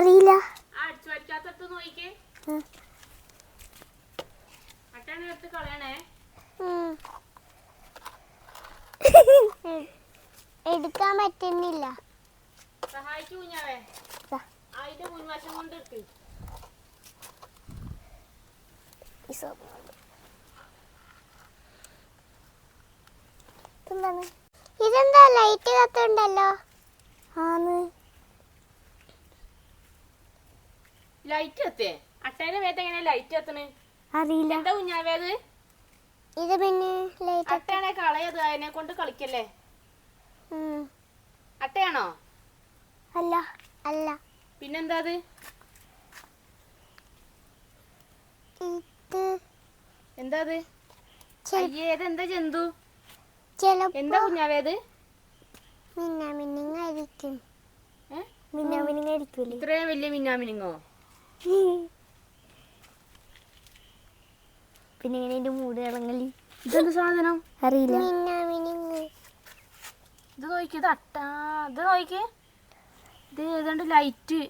അറിയില്ല. എടുക്കാൻ പറ്റുന്നില്ല. സഹായിച്ചു കുഞ്ഞാവേ. ദാ. അതിന്റെ മുൻവശം കൊണ്ട് എടുക്ക് ഈ soap ഇതെന്താ? ലൈറ്റ് കത്തുണ്ടല്ലോ ആന്ന്. ലൈറ്റ് കത്തേ അട്ടേനെ മേത്ത് എങ്ങനെ ലൈറ്റ് കത്തണ് അറിയില്ല. എന്താ കുഞ്ഞാവേത്? ഇത് പിന്നെ ലൈറ്റ് അട്ടയാണെ കളയത് അതിനെ കൊണ്ട് കളിക്കല്ലേ? അട്ടയാണോ? അല്ല. അല്ല. പിന്നെന്താ അത് ഇത് എന്താ അത് ഇതെന്താ ജന്തു? എന്താ കുഞ്ഞാവേത്? മിന്നാമിനിങ്ങായിരിക്കും മിന്ന മിന്നിങ്ങായിരിക്കും ഏ? മിന്ന മിന്നിങ്ങായിരിക്കൂലേ ഇത്രയും വലിയ മിന്നാമിനിങ്ങോ പിന്നെ ഇങ്ങനെ എന്റെ മൂട് ഇളങ്ങലി? ഇതെന്ത് സാധനം? അറിയില്ല. ഇത് നോക്കി ഇത് അട്ട. ഇത് നോക്കി. ഇത് ഏതാണ്ട് ലൈറ്റ്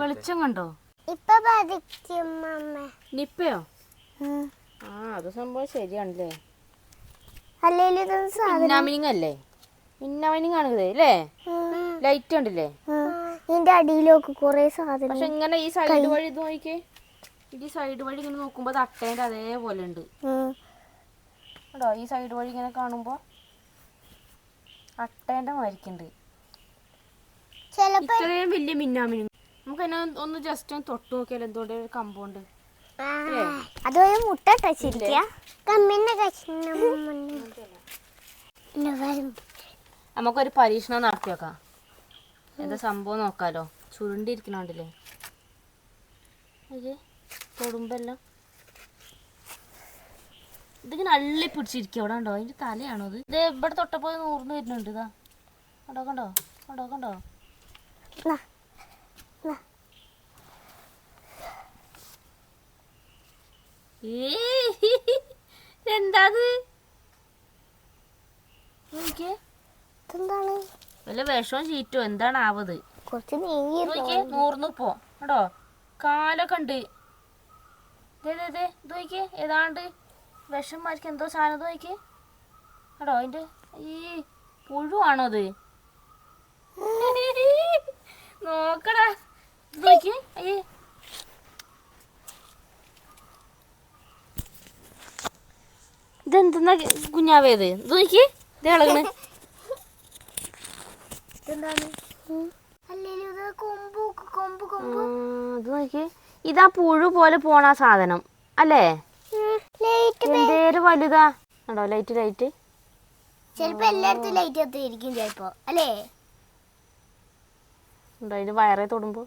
വെളിച്ചം കണ്ടോ? ഇപ്പൊ ബാധിക്കും അമ്മ നിപ്പയോ? ആ. അത് സംഭവം ശരിയാണല്ലേ? അല്ലേ മിന്നാമിനിങ് അല്ലേ മിന്നാമിനിങ് ആണ് ഇത് അല്ലേ ലൈറ്റ് കണ്ടില്ലേ? ഇതിന്റെ അടിയിലൊക്കെ കൊറേ സാധനം പക്ഷെ ഇങ്ങനെ ഈ സൈഡ് വഴി ഇത് നോക്കിക്കേ. ഈ സൈഡ് വഴി ഇങ്ങനെ നോക്കുമ്പോ തട്ടേന്റെ അതേപോലെ ഉണ്ട്. കേട്ടോ ഈ സൈഡ് വഴി ഇങ്ങനെ കാണുമ്പോ അട്ടേന്റെ മാരിക്കുണ്ട് ഇത്രയും വലിയ മിന്നാമിനി. നമുക്ക് അതിനെ ഒന്ന് ജസ്റ്റ് ഒന്ന് തൊട്ട് നോക്കിയാലോ എന്തുകൊണ്ട് ഒരു കമ്പൗണ്ട് മുട്ട കമ്മിന്റെ നമുക്കൊരു പരീക്ഷണം നടത്തി നോക്കാം. എന്താ സംഭവം നോക്കാലോ? ചുരുണ്ടിരിക്കണോണ്ടില്ലേ അയ്യേ തൊടുമ്പെല്ലാം. ഇതിങ്ങനെ അള്ളി പിടിച്ചിരിക്കുക അവിടെ ഉണ്ടോ അതിന്റെ തലയാണോ ഇത്? ഇത് ഇവിടെ തൊട്ടപ്പോ നൂറിന് വരുന്നുണ്ട് ഇതാ. കണ്ടോ കണ്ടോ? കണ്ടോ കണ്ടോ? എന്താ ഇത് എന്താണ് വല്ല വിഷവും ചീറ്റോ. എന്താണ് ആവത് കുറച്ച് നീങ്ങി നൂറിന് പോ. കേട്ടോ കാലൊക്കെ ഉണ്ട്. ഏതാണ്ട് വിഷം മാർക്ക് എന്തോ സാധനം നോക്കി കേട്ടോ അതിന്റെ ഈ പുഴുവാണോ അത് നോക്കടാ. ഇത് നോക്കിയേ അയ്യേ. ഇതെന്തെന്നാ കുഞ്ഞാവേത് നോക്കി ഇത് ഇളകണ്. ഇത് നോക്കി പുഴു പോലെ പോണ സാധനം. അല്ലേ? ലൈറ്റ് എന്തേര് വലുതാ? ഉണ്ടോ ലൈറ്റ് ലൈറ്റ്. ചിലപ്പോ എല്ലായിടത്തും ലൈറ്റ് കത്തിരിക്കും ചിലപ്പോ അല്ലേ? ഉണ്ടോ അതിന് വയറേ തൊടുമ്പോ?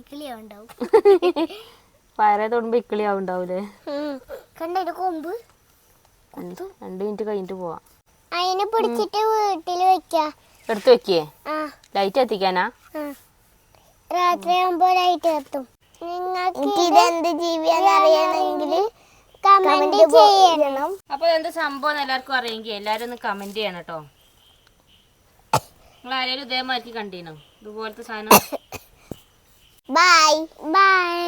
ഇക്കിളിയാവുണ്ടാവും. വയറെ തൊടുമ്പോ ഇക്കിളി ആവുണ്ടാവൂലേ കണ്ട ഇത് കൊമ്പ്? രണ്ട് മിനിറ്റ് കഴിഞ്ഞിട്ട് പോവാം. അതിനെ പിടിച്ചിട്ട് വീട്ടിൽ വെക്ക. എടുത്തു വെക്കേ ആ. ലൈറ്റ് എത്തിക്കാനാ? രാത്രി രാത്രിയാകുമ്പോ ലൈറ്റ് എത്തും. നിങ്ങൾക്ക് ഇതെന്ത് ജീവിയാന്ന് അറിയണമെങ്കിൽ കമന്റ് ചെയ്യണം. അപ്പൊ എന്ത് സംഭവം എല്ലാവർക്കും അറിയെങ്കിൽ എല്ലാരും ഒന്ന് കമന്റ് ചെയ്യണം കേട്ടോ. നിങ്ങൾ ആരെങ്കിലും ഇതേമാതിരി കണ്ടീനോ? ഇതുപോലത്തെ സാധനം? Bye bye